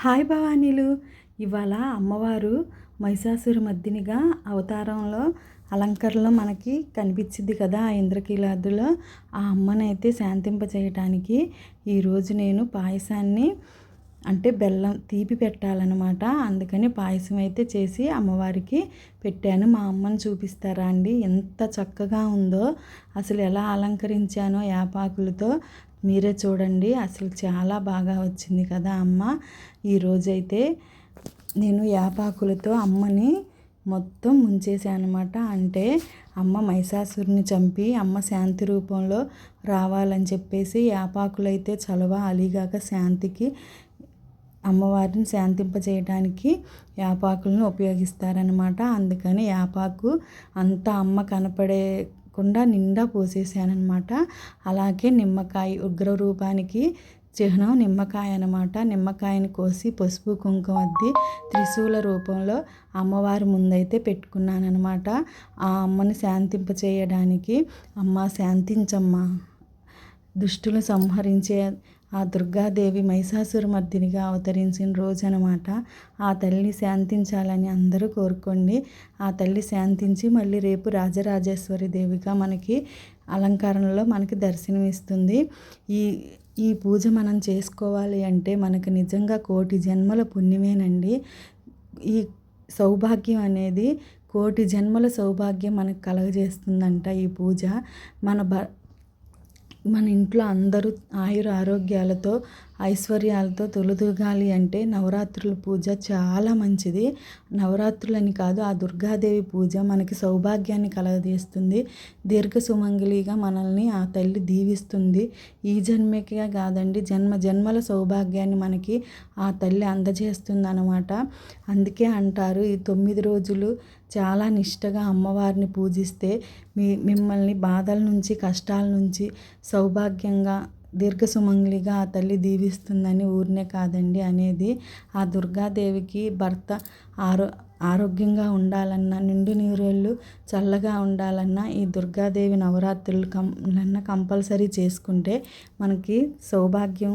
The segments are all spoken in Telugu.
హాయ్ భవానీలు. ఇవాళ అమ్మవారు మహిషాసుర మద్దినిగా అవతారంలో అలంకరణలో మనకి కనిపించింది కదా ఆ ఇంద్రకీలాదులో. ఆ అమ్మనైతే శాంతింప చేయటానికి ఈరోజు నేను పాయసాన్ని అంటే బెల్లం తీపి పెట్టాలన్నమాట. అందుకని పాయసం అయితే చేసి అమ్మవారికి పెట్టాను. మా అమ్మని చూపిస్తారా అండి? ఎంత చక్కగా ఉందో. అసలు ఎలా అలంకరించానో యాపాకులతో మీరే చూడండి అసలు చాలా బాగా వచ్చింది కదా అమ్మ. ఈరోజైతే నేను యాపాకులతో అమ్మని మొత్తం ముంచేసానమాట అంటే అమ్మ మైసాసురిని చంపి అమ్మ శాంతి రూపంలో రావాలని చెప్పేసి యాపాకులైతే చలవ అలీగాక శాంతికి అమ్మవారిని శాంతింపజేయడానికి యాపాకులను ఉపయోగిస్తారనమాట. అందుకని యాపాకు అంతా అమ్మ కనపడే లేకుండా నిండా పోసేసానమాట అలాగే నిమ్మకాయ ఉగ్ర రూపానికి చిహ్నం నిమ్మకాయ అనమాట నిమ్మకాయని కోసి పసుపు కుంకుమ అద్ది త్రిశూల రూపంలో అమ్మవారి ముందైతే పెట్టుకున్నానమాట ఆ అమ్మని శాంతింప చేయడానికి అమ్మ శాంతించమ్మ. దుష్టులు సంహరించే ఆ దుర్గాదేవి మహిషాసురమర్దినిగా అవతరించిన రోజు అనమాట ఆ తల్లి శాంతించాలని అందరూ కోరుకోండి. ఆ తల్లి శాంతించి మళ్ళీ రేపు రాజరాజేశ్వరి దేవిగా మనకి అలంకరణలో మనకి దర్శనమిస్తుంది. ఈ ఈ పూజ మనం చేసుకోవాలి అంటే మనకు నిజంగా కోటి జన్మల పుణ్యమేనండి. ఈ సౌభాగ్యం అనేది కోటి జన్మల సౌభాగ్యం మనకు కలగజేస్తుందంట ఈ పూజ. మన భ మన ఇంట్లో అందరూ ఆయుర ఆరోగ్యాలతో ఐశ్వర్యాలతో తొలుదుగాలి అంటే నవరాత్రుల పూజ చాలా మంచిది. నవరాత్రులని కాదు ఆ దుర్గాదేవి పూజ మనకి సౌభాగ్యాన్ని కలగజేస్తుంది. దీర్ఘ సుమంగళిగా మనల్ని ఆ తల్లి దీవిస్తుంది. ఈ జన్మకే కాదండి జన్మ జన్మల సౌభాగ్యాన్ని మనకి ఆ తల్లి అందజేస్తుంది అనమాట అందుకే అంటారు ఈ తొమ్మిది రోజులు చాలా నిష్టగా అమ్మవారిని పూజిస్తే మీ మిమ్మల్ని బాధల నుంచి కష్టాల నుంచి సౌభాగ్యంగా దీర్ఘసుమంగ్లిగా ఆ తల్లి దీవిస్తుందని ఊరినే కాదండి అనేది ఆ దుర్గాదేవికి భర్త ఆరో ఆరోగ్యంగా ఉండాలన్నా నిండు నీరేళ్ళు చల్లగా ఉండాలన్నా ఈ దుర్గాదేవి నవరాత్రులు కం కంపల్సరీ చేసుకుంటే మనకి సౌభాగ్యం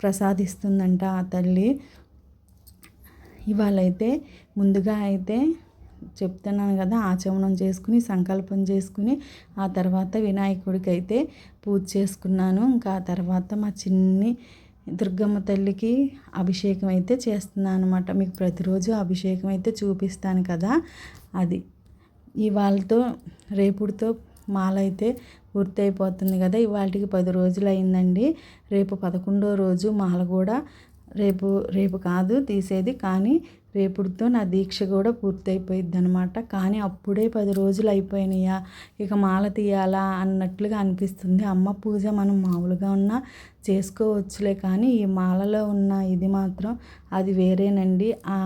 ప్రసాదిస్తుందంట ఆ తల్లి. ఇవాళైతే ముందుగా అయితే చెప్తున్నాను కదా ఆచమనం చేసుకుని సంకల్పం చేసుకుని ఆ తర్వాత వినాయకుడికి అయితే పూజ చేసుకున్నాను. ఇంకా ఆ తర్వాత మా చిన్ని దుర్గమ్మ తల్లికి అభిషేకం అయితే చేస్తున్నాను అనమాట మీకు ప్రతిరోజు అభిషేకం అయితే చూపిస్తాను కదా అది. ఇవాళతో రేపుడితో మాల అయితే పూర్తయిపోతుంది కదా ఇవాళకి పది రోజులు అయిందండి. రేపు పదకొండో రోజు మాల కూడా రేపు రేపు కాదు తీసేది. కానీ రేపుడితో నా దీక్ష కూడా పూర్తయిపోయిద్ది అనమాట కానీ అప్పుడే పది రోజులు అయిపోయినాయా? ఇక మాల తీయాలా అన్నట్లుగా అనిపిస్తుంది. అమ్మ పూజ మనం మామూలుగా ఉన్నా చేసుకోవచ్చులే కానీ ఈ మాలలో ఉన్న ఇది మాత్రం అది వేరేనండి. ఆ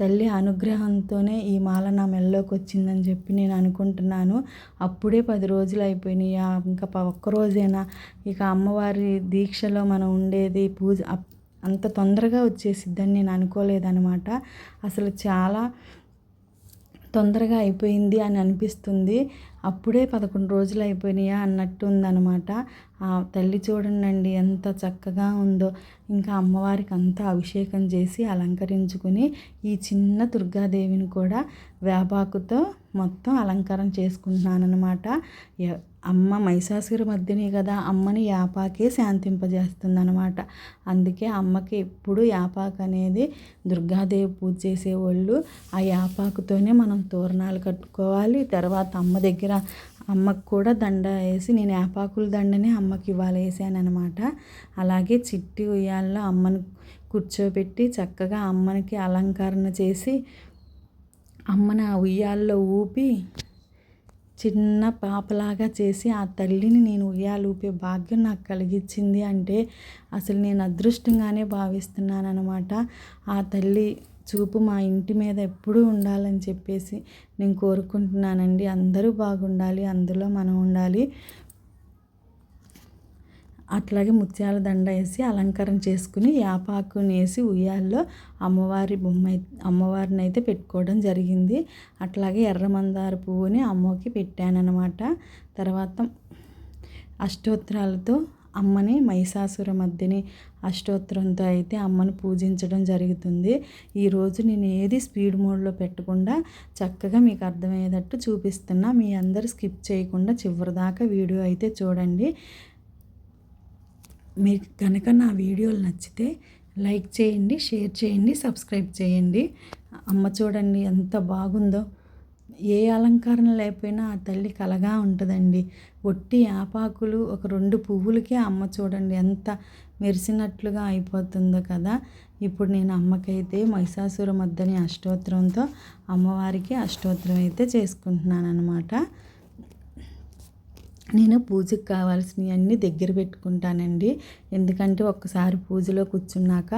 తల్లి అనుగ్రహంతోనే ఈ మాల నా మెల్లోకి వచ్చిందని చెప్పి నేను అనుకుంటున్నాను. అప్పుడే పది రోజులు అయిపోయినాయా? ఇంకా ఒక్కరోజేనా ఇక అమ్మవారి దీక్షలో మనం ఉండేది పూజ అంత తొందరగా వచ్చేసిద్దని నేను అనుకోలేదనమాట అసలు చాలా తొందరగా అయిపోయింది అని అనిపిస్తుంది. అప్పుడే పదకొండు రోజులు అయిపోయినాయా అన్నట్టు ఉందనమాట ఆ తల్లి చూడండి ఎంత చక్కగా ఉందో. ఇంకా అమ్మవారికి అంతా అభిషేకం చేసి అలంకరించుకుని ఈ చిన్న దుర్గాదేవిని కూడా వేపాకుతో మొత్తం అలంకారం చేసుకుంటున్నాను అనమాట అమ్మ మైసాసుర మధ్యనే కదా అమ్మని యాపాకే శాంతింపజేస్తుంది అనమాట అందుకే అమ్మకి ఎప్పుడు యాపాకు అనేది దుర్గాదేవి పూజ చేసేవాళ్ళు ఆ యాపాకుతోనే మనం తోరణాలు కట్టుకోవాలి. తర్వాత అమ్మ దగ్గర అమ్మకు కూడా దండ వేసి నేను యాపాకుల దండనే అమ్మకి ఇవ్వాలి అనమాట అలాగే చిట్టి ఉయ్యాల్లో అమ్మను కూర్చోబెట్టి చక్కగా అమ్మనికి అలంకరణ చేసి అమ్మని ఆ ఉయ్యాల్లో ఊపి చిన్న పాపలాగా చేసి ఆ తల్లిని నేను ఉయ్యాలూపే భాగ్యం నాకు కలిగించింది అంటే అసలు నేను అదృష్టంగానే భావిస్తున్నాను అనమాట ఆ తల్లి చూపు మా ఇంటి మీద ఎప్పుడూ ఉండాలని చెప్పేసి నేను కోరుకుంటున్నానండి. అందరూ బాగుండాలి అందులో మనం ఉండాలి. అట్లాగే ముత్యాల దండ వేసి అలంకరణ చేసుకుని యాపాకుని వేసి ఉయ్యాల్లో అమ్మవారి బొమ్మ అమ్మవారిని అయితే పెట్టుకోవడం జరిగింది. అట్లాగే ఎర్రమందార పువ్వుని అమ్మకి పెట్టానన్నమాట. తర్వాత అష్టోత్తరాలతో అమ్మని మహిషాసుర మధ్యని అష్టోత్తరంతో అయితే అమ్మని పూజించడం జరుగుతుంది. ఈరోజు నేను ఏది స్పీడ్ మోడ్లో పెట్టకుండా చక్కగా మీకు అర్థమయ్యేటట్టు చూపిస్తున్నా. మీ అందరు స్కిప్ చేయకుండా చివరిదాకా వీడియో అయితే చూడండి. మీకు కనుక నా వీడియోలు నచ్చితే లైక్ చేయండి షేర్ చేయండి సబ్స్క్రైబ్ చేయండి. అమ్మ చూడండి ఎంత బాగుందో. ఏ అలంకరణ లేకపోయినా ఆ తల్లి కలగా ఉంటుందండి. ఒట్టి ఆపాకులు ఒక రెండు పువ్వులకే అమ్మ చూడండి ఎంత మెరిసినట్లుగా అయిపోతుందో కదా. ఇప్పుడు నేను అమ్మకైతే మహిషాసుర మద్దని అష్టోత్తరంతో అమ్మవారికి అష్టోత్తరం అయితే చేసుకుంటున్నాను అనమాట నేను పూజకు కావాల్సినవి అన్నీ దగ్గర పెట్టుకుంటానండి. ఎందుకంటే ఒక్కసారి పూజలో కూర్చున్నాక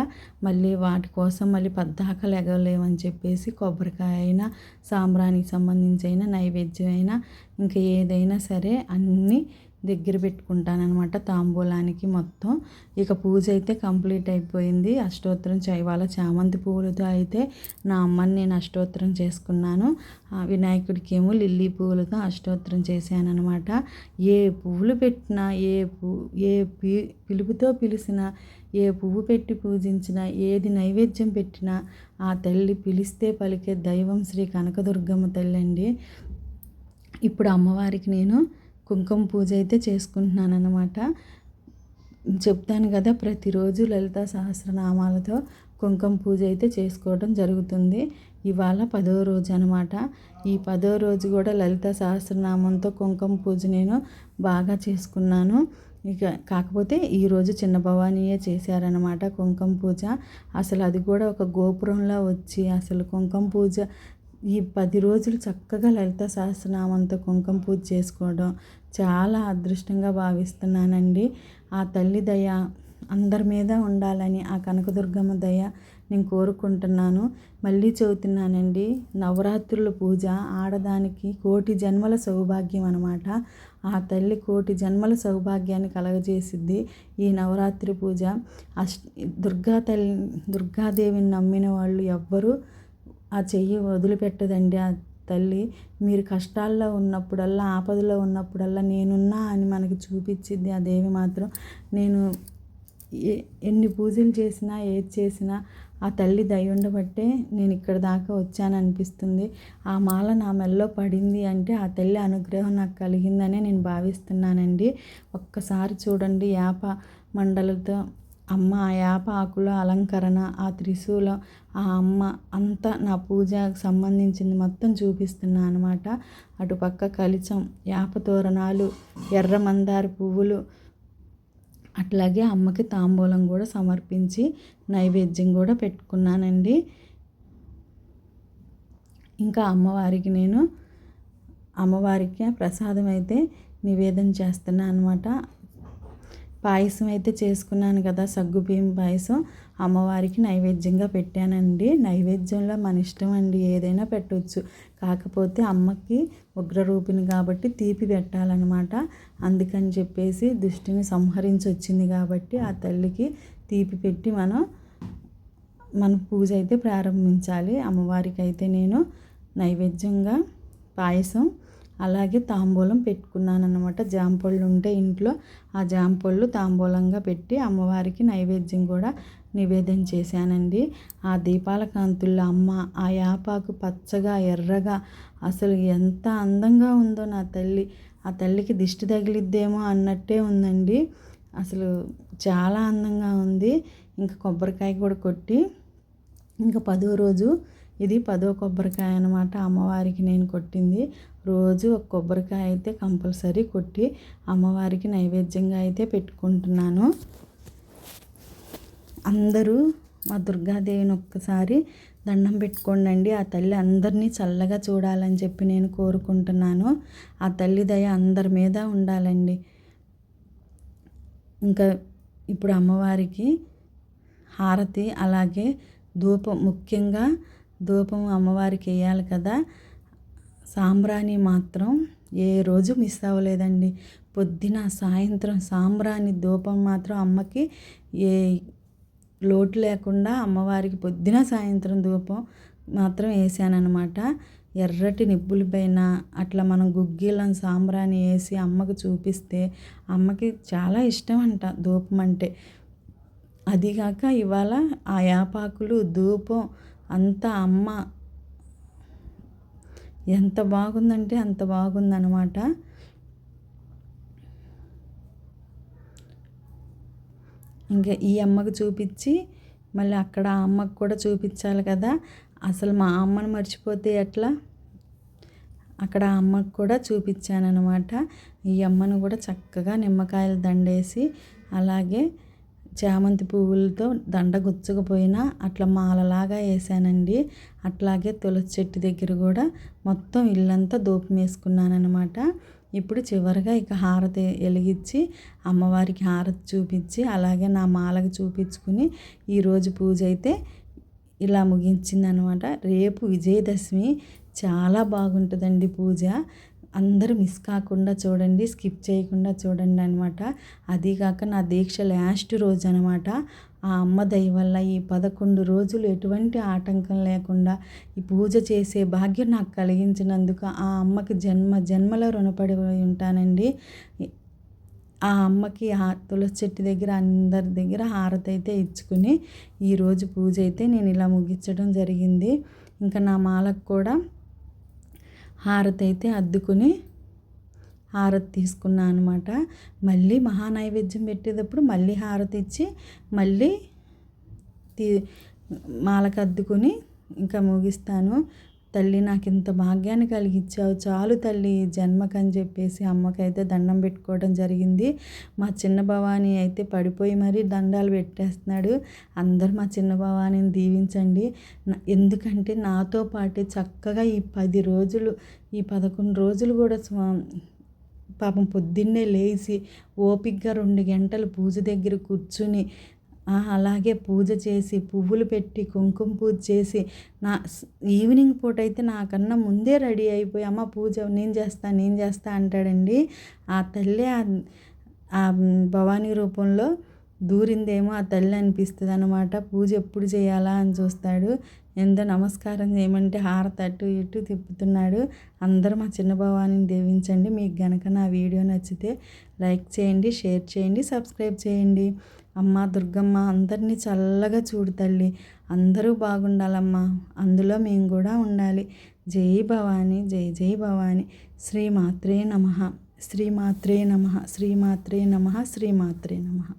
మళ్ళీ వాటి కోసం మళ్ళీ పద్దాకలు ఎగలేమని చెప్పేసి కొబ్బరికాయ అయినా సాంబ్రానికి సంబంధించి అయినా నైవేద్యం అయినా ఇంకా ఏదైనా సరే అన్నీ దగ్గర పెట్టుకుంటానమాట తాంబూలానికి మొత్తం. ఇక పూజ అయితే కంప్లీట్ అయిపోయింది. అష్టోత్తరం చైవాల చామంతి పువ్వులతో అయితే నా అమ్మని నేను అష్టోత్తరం చేసుకున్నాను. వినాయకుడికి ఏమో లిల్లీ పువ్వులతో అష్టోత్తరం చేశాను అనమాట ఏ పువ్వులు పెట్టినా ఏ పూ ఏ పి పిలుపుతో పిలిచినా ఏ పువ్వు పెట్టి పూజించినా ఏది నైవేద్యం పెట్టినా ఆ తల్లి పిలిస్తే పలికే దైవం శ్రీ కనకదుర్గమ్మ తల్లి అండి ఇప్పుడు అమ్మవారికి నేను కుంకుమ పూజ అయితే చేసుకుంటున్నాను అనమాట చెప్తాను కదా ప్రతిరోజు లలిత సహస్రనామాలతో కుంకుమ పూజ అయితే చేసుకోవడం జరుగుతుంది. ఇవాళ పదో రోజు అనమాట ఈ పదో రోజు కూడా లలిత సహస్రనామంతో కుంకుమ పూజ నేను బాగా చేసుకున్నాను. ఇక కాకపోతే ఈరోజు చిన్న భవానీయే చేశారనమాట కుంకుమ పూజ. అసలు అది కూడా ఒక గోపురంలో వచ్చి అసలు కుంకుమ పూజ ఈ పది రోజులు చక్కగా లలిత సహస్రనామంతో కుంకుమ పూజ చేసుకోవడం చాలా అదృష్టంగా భావిస్తున్నానండి. ఆ తల్లి దయ అందరి మీద ఉండాలని ఆ కనకదుర్గమ్మ దయ నేను కోరుకుంటున్నాను. మళ్ళీ చదువుతున్నానండి నవరాత్రుల పూజ ఆడదానికి కోటి జన్మల సౌభాగ్యం అనమాట ఆ తల్లి కోటి జన్మల సౌభాగ్యాన్ని కలగజేసిద్ది ఈ నవరాత్రి పూజ. అష్ దుర్గా తల్లి దుర్గాదేవిని నమ్మిన వాళ్ళు ఎవ్వరూ ఆ చెయ్యి వదిలిపెట్టదండి ఆ తల్లి. మీరు కష్టాల్లో ఉన్నప్పుడల్లా ఆపదలో ఉన్నప్పుడల్లా నేనున్నా అని మనకి చూపించింది ఆ దేవి మాత్రం. నేను ఎన్ని పూజలు చేసినా ఏది చేసినా ఆ తల్లి దయ్యుండబట్టే నేను ఇక్కడ దాకా వచ్చాను అనిపిస్తుంది. ఆ మాల నా మెల్లో పడింది అంటే ఆ తల్లి అనుగ్రహం నాకు కలిగిందనే నేను భావిస్తున్నానండి. ఒక్కసారి చూడండి యాప మండలతో అమ్మ ఆ యాప ఆకుల అలంకరణ ఆ త్రిశూలం ఆ అమ్మ అంతా నా పూజకు సంబంధించింది మొత్తం చూపిస్తున్నా అనమాట అటుపక్క కలిచం యాప తోరణాలు ఎర్ర మందార పువ్వులు అట్లాగే అమ్మకి తాంబూలం కూడా సమర్పించి నైవేద్యం కూడా పెట్టుకున్నానండి. ఇంకా అమ్మవారికి నేను అమ్మవారికి ప్రసాదం అయితే నివేదన చేస్తున్నా అనమాట పాయసం అయితే చేసుకున్నాను కదా సగ్గుబియ్యం పాయసం. అమ్మవారికి నైవేద్యంగా పెట్టానండి. నైవేద్యంలో మన ఇష్టం అండి ఏదైనా పెట్టవచ్చు కాకపోతే అమ్మకి ఉగ్రరూపిణి కాబట్టి తీపి పెట్టాలన్నమాట. అందుకని చెప్పేసి దృష్టిని సంహరించి వచ్చింది కాబట్టి ఆ తల్లికి తీపి పెట్టి మనం మన పూజ అయితే ప్రారంభించాలి. అమ్మవారికి అయితే నేను నైవేద్యంగా పాయసం అలాగే తాంబూలం పెట్టుకున్నాను అనమాట జాంపళ్ళు ఉంటే ఇంట్లో ఆ జాంపళ్ళు తాంబూలంగా పెట్టి అమ్మవారికి నైవేద్యం కూడా నివేదన చేశానండి. ఆ దీపాల కాంతుల్లో అమ్మ ఆ యాపాకు పచ్చగా ఎర్రగా అసలు ఎంత అందంగా ఉందో నా తల్లి. ఆ తల్లికి దిష్టి తగిలిద్దేమో అన్నట్టే ఉందండి. అసలు చాలా అందంగా ఉంది. ఇంకా కొబ్బరికాయ కూడా కొట్టి ఇంకా పదో రోజు ఇది పదో కొబ్బరికాయ అనమాట అమ్మవారికి నేను కొట్టింది. రోజు ఒక కొబ్బరికాయ అయితే కంపల్సరీ కొట్టి అమ్మవారికి నైవేద్యంగా అయితే పెట్టుకుంటున్నాను. అందరూ మా దుర్గాదేవిని ఒక్కసారి దండం పెట్టుకోండి ఆ తల్లి అందరినీ చల్లగా చూడాలని చెప్పి నేను కోరుకుంటున్నాను. ఆ తల్లి దయ అందరి మీద ఉండాలండి. ఇంకా ఇప్పుడు అమ్మవారికి హారతి అలాగే ధూపం ముఖ్యంగా ధూపం అమ్మవారికి వేయాలి కదా. సాంబ్రాణి మాత్రం ఏ రోజు మిస్ అవ్వలేదండి. పొద్దున సాయంత్రం సాంబ్రాణి ధూపం మాత్రం అమ్మకి ఏ లోటు లేకుండా అమ్మవారికి పొద్దున సాయంత్రం ధూపం మాత్రం వేసానమాట ఎర్రటి నిప్పుల పైన అట్లా మనం గుగ్గిలం సాంబ్రాణి వేసి అమ్మకు చూపిస్తే అమ్మకి చాలా ఇష్టం అంట ధూపం అంటే. అదిగాక ఇవాళ ఆ యాపాకులు ధూపం అంత అమ్మ. ఎంత బాగుందంటే అంత బాగుందనమాట ఇంకా ఈ అమ్మకు చూపించి మళ్ళీ అక్కడ ఆ అమ్మకు కూడా చూపించాలి కదా. అసలు మా అమ్మను మర్చిపోతే ఎట్లా? అక్కడ ఆ అమ్మకు కూడా చూపించాను అనమాట ఈ అమ్మను కూడా చక్కగా నిమ్మకాయలు దండేసి అలాగే చామంతి పువ్వులతో దండ గుచ్చకపోయినా అట్లా మాలలాగా వేసానండి. అట్లాగే తులసి చెట్టు దగ్గర కూడా మొత్తం ఇల్లంతా దూపం వేసుకున్నాను అనమాట ఇప్పుడు చివరిగా ఇక హారతి వెలిగించి అమ్మవారికి హారతి చూపించి అలాగే నా మాలకు చూపించుకుని ఈరోజు పూజ అయితే ఇలా ముగించింది అనమాట రేపు విజయదశమి. చాలా బాగుంటుందండి పూజ. అందరూ మిస్ కాకుండా చూడండి స్కిప్ చేయకుండా చూడండి అనమాట అదీగాక నా దీక్ష లాస్ట్ రోజు అనమాట ఆ అమ్మ దయ వల్ల ఈ పదకొండు రోజులు ఎటువంటి ఆటంకం లేకుండా ఈ పూజ చేసే భాగ్యం నాకు కలిగించినందుకు ఆ అమ్మకి జన్మ జన్మలో రుణపడి ఉంటానండి. ఆ అమ్మకి ఆ తులసి చెట్టు దగ్గర అందరి దగ్గర హారతి అయితే ఇచ్చుకుని ఈరోజు పూజ అయితే నేను ఇలా ముగించడం జరిగింది. ఇంకా నా మాలకు కూడా హారతి అయితే అద్దుకుని హారతి తీసుకున్నాను అనమాట మళ్ళీ మహానైవేద్యం పెట్టేటప్పుడు మళ్ళీ హారతి ఇచ్చి మళ్ళీ తీ మాలకు అద్దుకుని ఇంకా ముగిస్తాను. తల్లి నాకు ఇంత భాగ్యాన్ని కలిగించావు చాలు తల్లి జన్మకని చెప్పేసి అమ్మకైతే దండం పెట్టుకోవడం జరిగింది. మా చిన్న భవాని అయితే పడిపోయి మరీ దండాలు పెట్టేస్తున్నాడు. అందరూ మా చిన్న భవానీని దీవించండి. ఎందుకంటే నాతో పాటు చక్కగా ఈ పది రోజులు ఈ పదకొండు రోజులు కూడా పాపం పొద్దున్నే లేచి ఓపిగ్గా రెండు గంటలు పూజ దగ్గర కూర్చుని అలాగే పూజ చేసి పువ్వులు పెట్టి కుంకుమ పూజ చేసి నా ఈవినింగ్ పూట అయితే నాకన్నా ముందే రెడీ అయిపోయి అమ్మ పూజ నేను చేస్తా నేను చేస్తా అంటాడండి. ఆ తల్లి ఆ భవానీ రూపంలో దూరిందేమో ఆ తల్లి అనిపిస్తుంది అనమాట పూజ ఎప్పుడు చేయాలా? అని చూస్తాడు. ఎంతో నమస్కారం చేయమంటే హారత అటు ఇటు తిప్పుతున్నాడు. అందరూ మా చిన్న భవానీని దీవించండి. మీకు గనక నా వీడియో నచ్చితే లైక్ చేయండి షేర్ చేయండి సబ్స్క్రైబ్ చేయండి. అమ్మ దుర్గమ్మ అందరినీ చల్లగా చూడు తల్లి. అందరూ బాగుండాలమ్మా. అందులో మేము కూడా ఉండాలి. జై భవాని జై జై భవాని. శ్రీమాత్రే నమ. శ్రీమాత్రే నమ. శ్రీమాత్రే నమ. శ్రీమాత్రే నమ.